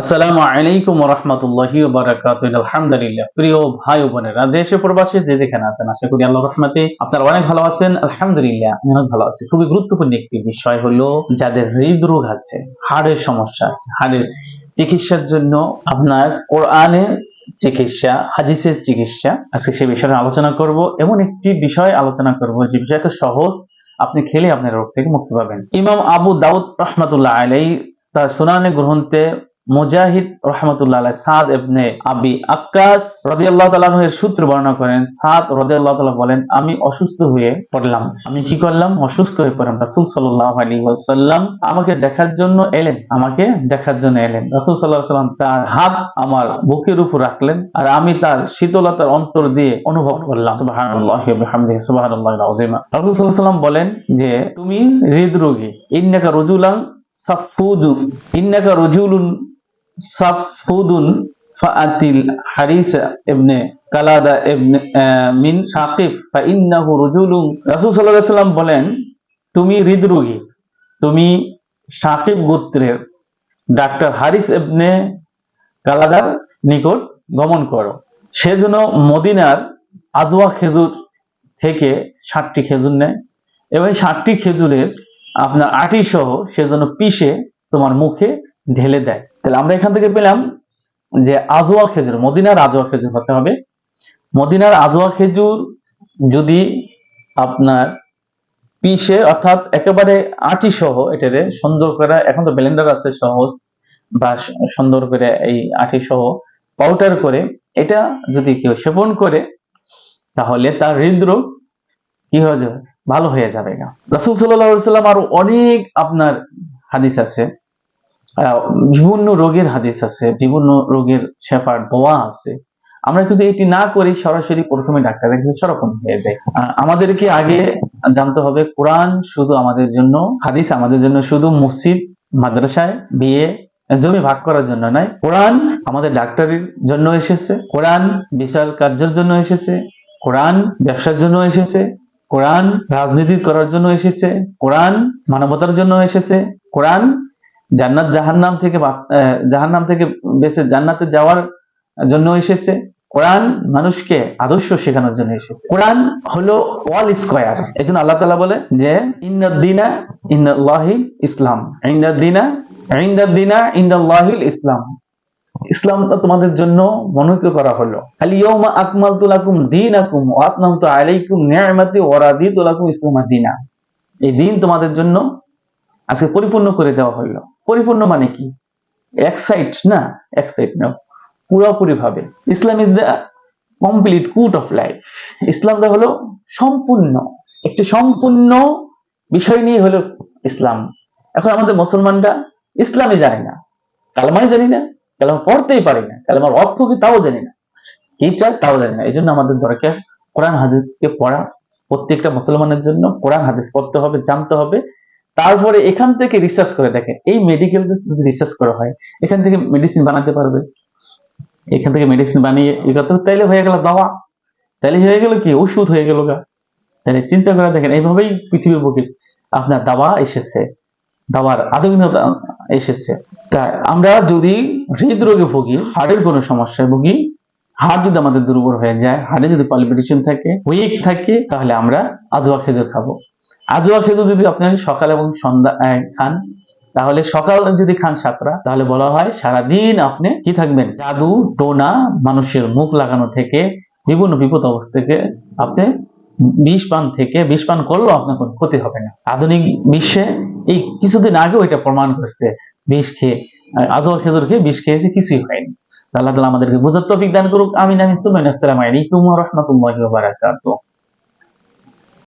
আসসালামু আলাইকুম রহমতুল্লাহি আলহামদুলিল্লাহ। প্রিয় ভাই বোনেরা, দেশে প্রবাসী যে যেখানে আছেন, আশা করি আল্লাহ রহমতে আপনারা অনেক ভালো আছেন। আলহামদুলিল্লাহ, আমি অনেক ভালো আছি। খুবই গুরুত্বপূর্ণ একটি বিষয় হলো, যাদের হৃদরোগ আছে, হাড়ের সমস্যা আছে, হাড়ের চিকিৎসার জন্য আপনার কোরআনের চিকিৎসা, হাদিসের চিকিৎসা, আজকে সে বিষয়ে আলোচনা করব। এমন একটি বিষয় আলোচনা করব, যে বিষয়টা সহজ, আপনি খেলে আপনার রোগ থেকে মুক্তি পাবেন। ইমাম আবু দাউদ রহমতুল্লাহ আলাই তার সুনানে গ্রন্থে মুজাহিদ রহমতুল্লাহ সাদ ইবনে আবি আক্কাস রাদিয়াল্লাহু তাআলা এর সূত্র বর্ণনা করেন, সাদ রাদিয়াল্লাহু তাআলা বলেন, আমি অসুস্থ হয়ে পড়লাম। আমি কি করলাম? অসুস্থ হয়ে পড়লাম। রাসূল সাল্লাল্লাহু আলাইহি ওয়াসাল্লাম আমাকে দেখার জন্য এলেন। আমাকে দেখার জন্য এলেন। রাসূল সাল্লাল্লাহু আলাইহি ওয়াসাল্লাম তার হাত আমার বুকের উপর রাখলেন আর আমি তার শীতলতার অন্তর দিয়ে অনুভব করলাম। সুবহানাল্লাহিল আযীম। রাসূল সাল্লাল্লাহু আলাইহি ওয়াসাল্লাম বলেন যে, তুমি হৃদরোগী। ইন্নাকা রজুলান সাফুদু ইন্নাকা রজুলুন সাফুদুন ফাআতিল হারিসা ইবনে কালাদা ইবনে মিন সাকিফ, ফাইন্নাহু রজুলুন রাসূল সাল্লাল্লাহু আলাইহি ওয়াসাল্লাম বলেন, তুমি হৃদরোগী, তুমি সাকিব গোত্রের ডাক্তার হারিস ইবনে কালাদার নিকট গমন করো। সেজন্য মদিনার আজওয়া খেজুর থেকে ষাটটি খেজুর নেয় এবং ষাটটি খেজুরের আপনার আটি সহ সেজন্য পিষে তোমার মুখে ঢেলে দেয়। তাহলে আমরা এখান থেকে পেলাম যে আজওয়া খেজুর, মদিনার আজওয়া খেজুর হতে হবে। মদিনার আজওয়া খেজুর যদি আপনার পিষে অর্থাৎ একেবারে আটি সহ এটারে সুন্দর করে, এখন তো ব্লেন্ডার আছে সহজ, বা সুন্দর করে এই আটি সহ পাউডার করে, এটা যদি কেউ সেবন করে, তাহলে তার হৃদরোগ কি হয়ে যাবে? ভালো হয়ে যাবে না রাসুল সাল্লাম আরও অনেক আপনার হাদিস আছে। বিভিন্ন রোগের হাদিস আছে, বিভিন্ন রোগের শেফার দোয়া আছে। আমরা কিন্তু এটি না করি, সরাসরি প্রথমে ডাক্তারের কাছে সরকম হয়ে যায় আমাদেরকে আগে জানতে হবে, কোরআন শুধু আমাদের জন্য, হাদিস আমাদের জন্য শুধু মসজিদ, মাদ্রাসায় বিয়ে, জমি ভাগ করার জন্য নয়। কোরআন আমাদের ডাক্তারের জন্য এসেছে, কোরআন বিচার কার্যের জন্য এসেছে, কোরআন ব্যবসার জন্য এসেছে, কোরআন রাজনীতি করার জন্য এসেছে, কোরআন মানবতার জন্য এসেছে, কোরআন জান্নাত জাহান্নাম থেকে বাঁচ- আহ, জাহান্নাম থেকে বেঁচে জান্নাতে যাওয়ার জন্য এসেছে। কোরআন মানুষকে আদর্শ শেখানোর জন্য এসেছে। কোরআন হলো ওয়াল স্কোয়ার। এই জন্য আল্লাহ তালা বলে যে ইন্দিনা ইন্দাল্লাহি ইসলাম। ইন্দিনা ইন্দিনা ইন্দাল্লাহিল ইসলাম। ইসলামটা তোমাদের জন্য মনোনীত করা হলো। আলিয়াউমা আকমালতু লাকুম দীনাকুম ওয়া আতমামতু আলাইকুম নি'মাতি ওয়া রাদিতু লাকুম ইসলামা দীনা। এই দিন তোমাদের জন্য আজকে পরিপূর্ণ করে দেওয়া হলো। পরিপূর্ণ মানে কি? এক সাইড না? এক সাইড না। পুরোপুরি ভাবে Islam is the complete code of life ইসলামটা হলো সম্পূর্ণ। একটি সম্পূর্ণ বিষয় নিয়ে হলো ইসলাম। এখন আমাদের মুসলমানরা ইসলামই জানে না। কালামাই জানি না, কালামা পড়তেই পারি না। কালামার অর্থ কি তাও জানি না। কি চায় তাও জানি না। এই জন্য আমাদের দরকার কোরআন হাদিসকে পড়া। প্রত্যেকটা মুসলমানের জন্য কোরআন হাদিস পড়তে হবে, জানতে হবে। তারপরে এখান থেকে রিসার্চ করে দেখেন, এই মেডিকেল রিসার্চ করা হয়, এখান থেকে মেডিসিন বানাতে পারবে। এখান থেকে মেডিসিন বানিয়ে এই কথা তাইলে হয়ে গেল দাওয়া তাইলে হয়ে গেল কি? ওষুধ হয়ে গেল গা। তাহলে চিন্তা করে দেখেন, এইভাবেই পৃথিবীর বুকে আপনার দাওয়া এসেছে দাওয়ার আধুনিকতা এসেছে। তা আমরা যদি হৃদরোগে ভুগি হার্টের কোনো সমস্যায় ভুগি হার্ট যদি আমাদের দুর্বল হয়ে যায় হার্টে যদি পালপিটেশন থাকে উইক থাকে, তাহলে আমরা আজোয়া খেজুর খাব। আজোয়া খেজুর যদি আপনি সকাল এবং সন্ধ্যা খান, তাহলে সকাল যদি খান সাতটা, তাহলে বলা হয় সারাদিন আপনি কি থাকবেন? জাদু, টোনা, মানুষের মুখ লাগানো থেকে, বিভিন্ন বিপদ অবস্থা থেকে আপনি বিষ পান থেকে, বিষ পান করলেও আপনার কোনো ক্ষতি হবে না। আধুনিক বিশ্বে এই কিছুদিন আগেও এটা প্রমাণ করছে, বিষ খেয়ে আজওয়া খেজুর খেয়ে বিষ খেয়েছে, কিছুই হয়নি। আল্লাহ তালা আমাদেরকে বুঝার তৌফিক দান করুক। আমিন আমিন। সুবাহ আসসালামু আলাইকুম রাহমাতুল্লাহি বারাকাতুহু।